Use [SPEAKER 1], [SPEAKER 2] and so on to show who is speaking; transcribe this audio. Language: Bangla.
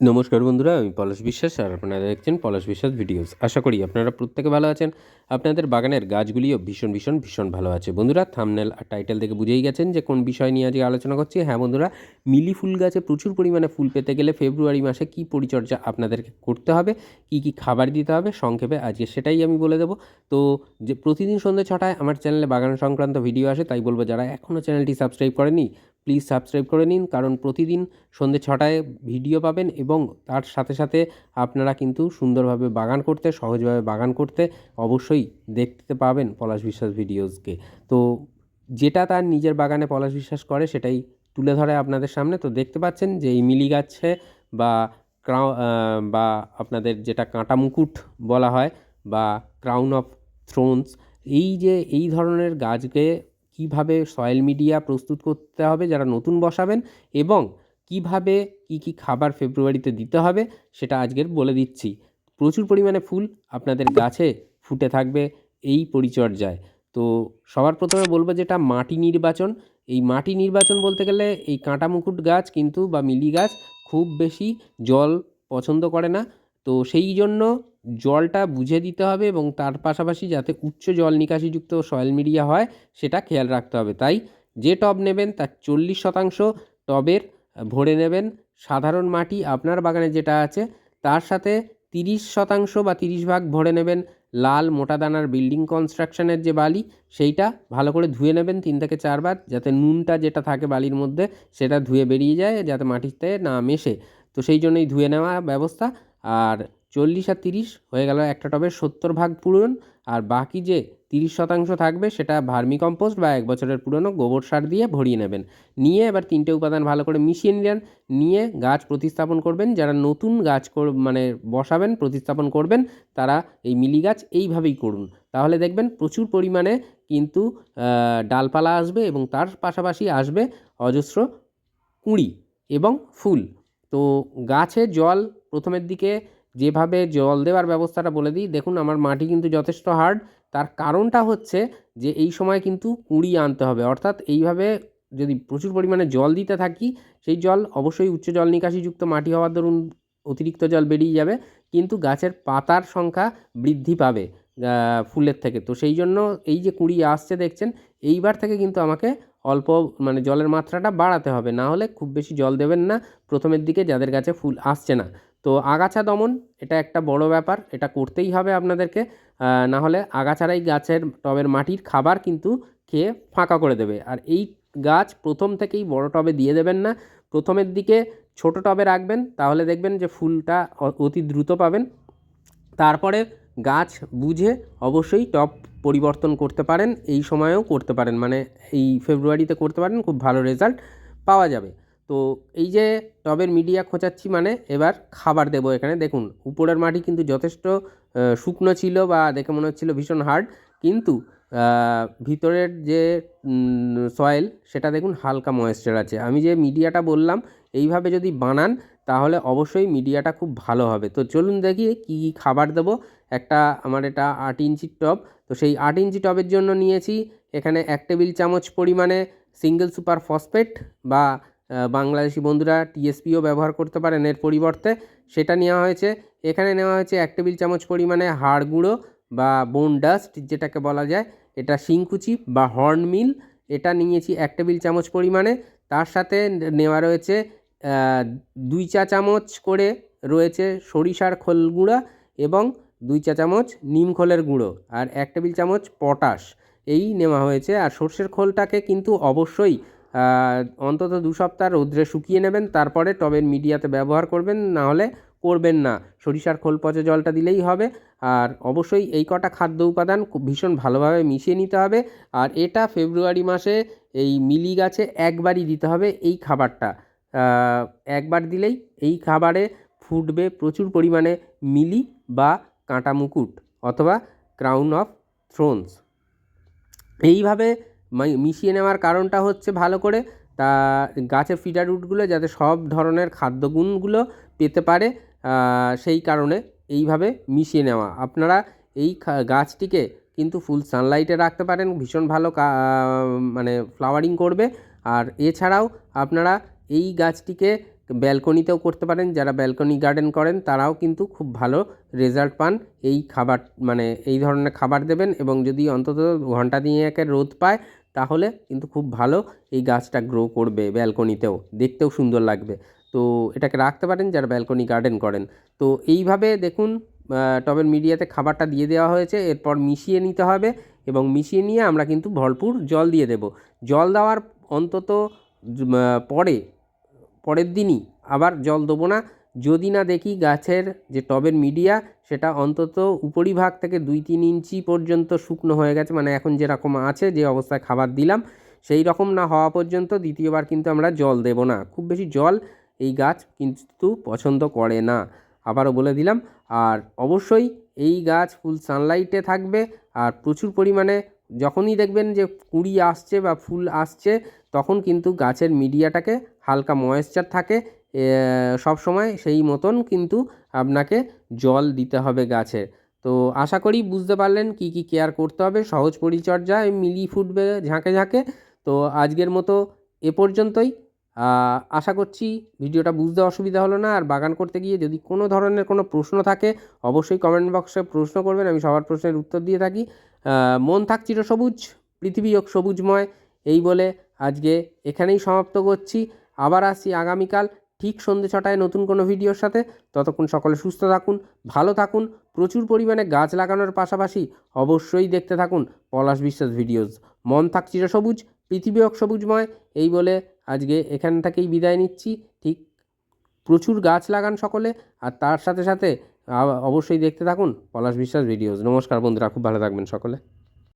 [SPEAKER 1] নমস্কার বন্ধুরা, আমি পলাশ বিশ্বাস আর আপনারা দেখছেন পলাশ বিশ্বাস ভিডিওস। আশা করি আপনারা প্রত্যেকে ভালো আছেন। আপনাদের বাগানের গাছগুলিও ভীষণ ভীষণ ভীষণ ভালো আছে। বন্ধুরা থামনেল আর টাইটেল দেখে বুঝেই গেছেন যে কোন বিষয় নিয়ে আজকে আলোচনা করছি। হ্যাঁ বন্ধুরা, মিলি ফুল গাছে প্রচুর পরিমাণে ফুল পেতে গেলে ফেব্রুয়ারি মাসে কী পরিচর্যা আপনাদেরকে করতে হবে, কি কি খাবার দিতে হবে, সংক্ষেপে আজকে সেটাই আমি বলে দেবো। তো যে প্রতিদিন সন্ধ্যে ছটায় আমার চ্যানেলে বাগান সংক্রান্ত ভিডিও আসে, তাই বলব যারা এখনও চ্যানেলটি সাবস্ক্রাইব করেনি প্লিজ সাবস্ক্রাইব করে নিন, কারণ প্রতিদিন সন্ধ্যে ছটায় ভিডিও পাবেন এবং তার সাথে সাথে আপনারা কিন্তু সুন্দরভাবে বাগান করতে, সহজভাবে বাগান করতে অবশ্যই দেখতে পাবেন পলাশ বিশ্বাস ভিডিওসকে তো যেটা তার নিজের বাগানে পলাশ বিশ্বাস করে সেটাই তুলে ধরে আপনাদের সামনে। তো দেখতে পাচ্ছেন যে এই মিলি গাছে বা বা আপনাদের যেটা কাঁটা মুকুট বলা হয় বা ক্রাউন অফ থ্রোনস এই যে এই ধরনের গাছকে কীভাবে সয়েল মিডিয়া প্রস্তুত করতে হবে যারা নতুন বসাবেন এবং কীভাবে কি কি খাবার ফেব্রুয়ারিতে দিতে হবে সেটা আজকের বলে দিচ্ছি। প্রচুর পরিমাণে ফুল আপনাদের গাছে ফুটে থাকবে এই পরিচর্যায়। তো সবার প্রথমে বলব যেটা মাটি নির্বাচন। এই মাটি নির্বাচন বলতে গেলে এই কাঁটা মুকুট গাছ কিন্তু বা মিলি গাছ খুব বেশি জল পছন্দ করে না। তো সেই জন্য জলটা বুঝে দিতে হবে এবং তার পাশাপাশি যাতে উচ্চ জল নিকাশিযুক্ত সয়েল মিডিয়া হয়, সেটা খেয়াল রাখতে হবে। তাই যে টব নেবেন তার চল্লিশ শতাংশ টবের ভরে নেবেন। সাধারণ মাটি আপনার বাগানে যেটা আছে, তার সাথে তিরিশ শতাংশ বা তিরিশ ভাগ ভরে নেবেন লাল মোটা দানার বিল্ডিং কনস্ট্রাকশনের যে বালি, সেইটা ভালো করে ধুয়ে নেবেন তিন থেকে চারবার যাতে নুনটা যেটা থাকে বালির মধ্যে, সেটা ধুয়ে বেরিয়ে যায়, যাতে মাটিতে না মেশে। তো সেই জন্যই ধুয়ে নেওয়া ব্যবস্থা। আর চল্লিশ আর তিরিশ হয়ে গেল একটা টবের সত্তর ভাগ পূরণ, আর বাকি যে তিরিশ শতাংশ থাকবে সেটা ভার্মি কম্পোস্ট বা এক বছরের পুরনো গোবর সার দিয়ে ভরিয়ে নেবেন। নিয়ে এবার তিনটে উপাদান ভালো করে মিশিয়ে নিলেন। নিয়ে গাছ প্রতিস্থাপন করবেন। যারা নতুন গাছ মানে বসাবেন, প্রতিস্থাপন করবেন, তারা এই মিলি গাছ এইভাবেই করুন। তাহলে দেখবেন প্রচুর পরিমাণে কিন্তু ডালপালা আসবে এবং তার পাশাপাশি আসবে অজস্র কুঁড়ি এবং ফুল। তো গাছে জল প্রথমের দিকে যেভাবে জল দেওয়ার ব্যবস্থাটা বলে দিই, দেখুন আমার মাটি কিন্তু যথেষ্ট হার্ড তার কারণটা হচ্ছে যে এই সময় কিন্তু কুঁড়ি আনতে হবে। অর্থাৎ এইভাবে যদি প্রচুর পরিমাণে জল দিতে থাকি, সেই জল অবশ্যই উচ্চ জল নিকাশিযুক্ত মাটি হওয়ার দরুন অতিরিক্ত জল বেরিয়ে যাবে, কিন্তু গাছের পাতার সংখ্যা বৃদ্ধি পাবে ফুলের থেকে। তো সেই জন্য এই যে কুঁড়ি আসছে দেখছেন, এইবার থেকে কিন্তু আমাকে অল্প মানে জলের মাত্রাটা বাড়াতে হবে। না হলে খুব বেশি জল দেবেন না, প্রথমের দিকে যাদের গাছে ফুল আসছে না। তো আগাছা দমন, এটা একটা বড় ব্যাপার, এটা করতেই হবে আপনাদেরকে। না হলে আগাছারাই গাছের, টবের মাটির খাবার কিন্তু খেয়ে ফাঁকা করে দেবে। আর এই গাছ প্রথম থেকেই বড় টবে দিয়ে দেবেন না। প্রথমের দিকে ছোট টবে রাখবেন, তাহলে দেখবেন যে ফুলটা অতি দ্রুত পাবেন। তারপরে গাছ বুঝে অবশ্যই টব পরিবর্তন করতে পারেন, এই সময়েও করতে পারেন। মানে এই ফেব্রুয়ারিতে করতে পারেন, খুব ভালো রেজাল্ট পাওয়া যাবে। তো এই যে টবের মিডিয়া খোঁচাচ্ছি মানে এবার খাবার দেবো এখানে। দেখুন, উপরের মাটি কিন্তু যথেষ্ট শুকনো ছিল বা দেখে মনে হচ্ছিল ভীষণ হার্ড, কিন্তু ভিতরের যে সয়েল সেটা দেখুন হালকা ময়েশ্চার আছে। আমি যে মিডিয়াটা বললাম, এইভাবে যদি বানান, তাহলে অবশ্যই মিডিয়াটা খুব ভালো হবে। তো চলুন দেখি কী কী খাবার দেবো। একটা আমার এটা আট ইঞ্চির টব, তো সেই আট ইঞ্চি টবের জন্য নিয়েছি এখানে এক টেবিল চামচ পরিমাণে সিঙ্গেল সুপার ফসফেট বা বাংলাদেশি বন্ধুরা টিএসপিও ব্যবহার করতে পারেন এর পরিবর্তে। সেটা নেওয়া হয়েছে, এখানে নেওয়া হয়েছে এক টেবিল চামচ পরিমাণে হাড় গুঁড়ো বা বোন ডাস্ট যেটাকে বলা যায়। এটা শিংকুচি বা হর্ন মিল এটা নিয়েছি এক টেবিল চামচ পরিমাণে। তার সাথে নেওয়া রয়েছে দুই চা চামচ করে রয়েছে সরিষার খোল গুঁড়া এবং দুই চা চামচ নিম খোলের গুঁড়ো আর এক টেবিল চামচ পটাশ। এই নেওয়া হয়েছে। আর সর্ষের খোলটাকে কিন্তু অবশ্যই অন্তত দু সপ্তাহ রৌদ্রে শুকিয়ে নেবেন, তারপরে টবের মিডিয়াতে ব্যবহার করবেন না হলে করবেন না। সরিষার খোল পচে জলটা দিলেই হবে। আর অবশ্যই এই কটা খাদ্য উপাদান ভীষণ ভালোভাবে মিশিয়ে নিতে হবে। আর এটা ফেব্রুয়ারি মাসে এই মিলি গাছে একবারই দিতে হবে এই খাবারটা। একবার দিলেই এই খাবারে ফুটবে প্রচুর পরিমাণে মিলি বা কাঁটা মুকুট অথবা ক্রাউন অফ থ্রোনস এইভাবে মিশিয়ে নেওয়ার কারণটা হচ্ছে ভালো করে তা গাছের ফিডার রুটগুলো যাতে সব ধরনের খাদ্যগুণগুলো পেতে পারে সেই কারণে এইভাবে মিশিয়ে নেওয়া। আপনারা এই গাছটিকে কিন্তু ফুল সানলাইটে রাখতে পারেন, ভীষণ ভালো মানে ফ্লাওয়ারিং করবে। আর এছাড়াও আপনারা এই গাছটিকে ব্যালকনিতেও করতে পারেন, যারা ব্যালকনি গার্ডেন করেন তারাও কিন্তু খুব ভালো রেজাল্ট পান। এই খাবার মানে এই ধরনের খাবার দেবেন এবং যদি অন্তত ঘণ্টা একের রোদ পায় তাহলে কিন্তু খুব ভালো এই গাছটা গ্রো করবে ব্যালকনিতেও। দেখতেও সুন্দর লাগবে। তো এটাকে রাখতে পারেন যারা ব্যালকনি গার্ডেন করেন। তো এইভাবে দেখুন টবের মিডিয়াতে খাবারটা দিয়ে দেওয়া হয়েছে। এরপর মিশিয়ে নিতে হবে এবং মিশিয়ে নিয়ে আমরা কিন্তু ভরপুর জল দিয়ে দেব। জল দেওয়ার অন্তত পরে, পরের দিনই আবার জল দেবো না। যদি না দেখি গাছের যে টবের মিডিয়া, সেটা অন্তত উপরিভাগ থেকে দুই তিন ইঞ্চি পর্যন্ত শুকনো হয়ে গেছে। মানে এখন যেরকম আছে, যে অবস্থায় খাবার দিলাম, সেই রকম না হওয়া পর্যন্ত দ্বিতীয়বার কিন্তু আমরা জল দেব না। খুব বেশি জল এই গাছ কিন্তু পছন্দ করে না। আবারও বলে দিলাম, আর অবশ্যই এই গাছ ফুল সানলাইটে থাকবে, আর প্রচুর পরিমাণে যখনই দেখবেন যে কুঁড়ি আসছে বা ফুল আসছে, তখন কিন্তু গাছের মিডিয়াটাকে হালকা ময়েশ্চার থাকে সব সময় সেই মতন কিন্তু আপনাকে জল দিতে হবে গাছের তো আশা করি বুঝতে পারলেন কি কি কেয়ার করতে হবে। সহজ পরিচর্যায় মিলি ফুটবে ঝাঁকে ঝাঁকে। তো আজকের মতো এ পর্যন্তই। আশা করছি ভিডিওটা বুঝতে অসুবিধা হলো না। আর বাগান করতে গিয়ে যদি কোনো ধরনের কোনো প্রশ্ন থাকে, অবশ্যই কমেন্ট বক্সে প্রশ্ন করবেন। আমি সবার প্রশ্নের উত্তর দিয়ে থাকি। মন থাক চিরসবুজ পৃথিবী হোক সবুজময়। এই বলে আজকে এখানেই সমাপ্ত করছি। আবার আসছি আগামীকাল ঠিক সন্ধ্যে ছটায় নতুন কোনো ভিডিওর সাথে। ততক্ষণ সকলে সুস্থ থাকুন, ভালো থাকুন, প্রচুর পরিমাণে গাছ লাগানোর পাশাপাশি অবশ্যই দেখতে থাকুন পলাশ বিশ্বাস ভিডিওস। মন থাক চিরসবুজ পৃথিবী হোক সবুজময়, এই বলে আজকে এখান থেকেই বিদায় নিচ্ছি। ঠিক প্রচুর গাছ লাগান সকলে, আর তার সাথে সাথে অবশ্যই দেখতে থাকুন পলাশ বিশ্বাস ভিডিওস। নমস্কার বন্ধুরা, খুব ভালো থাকবেন সকলে।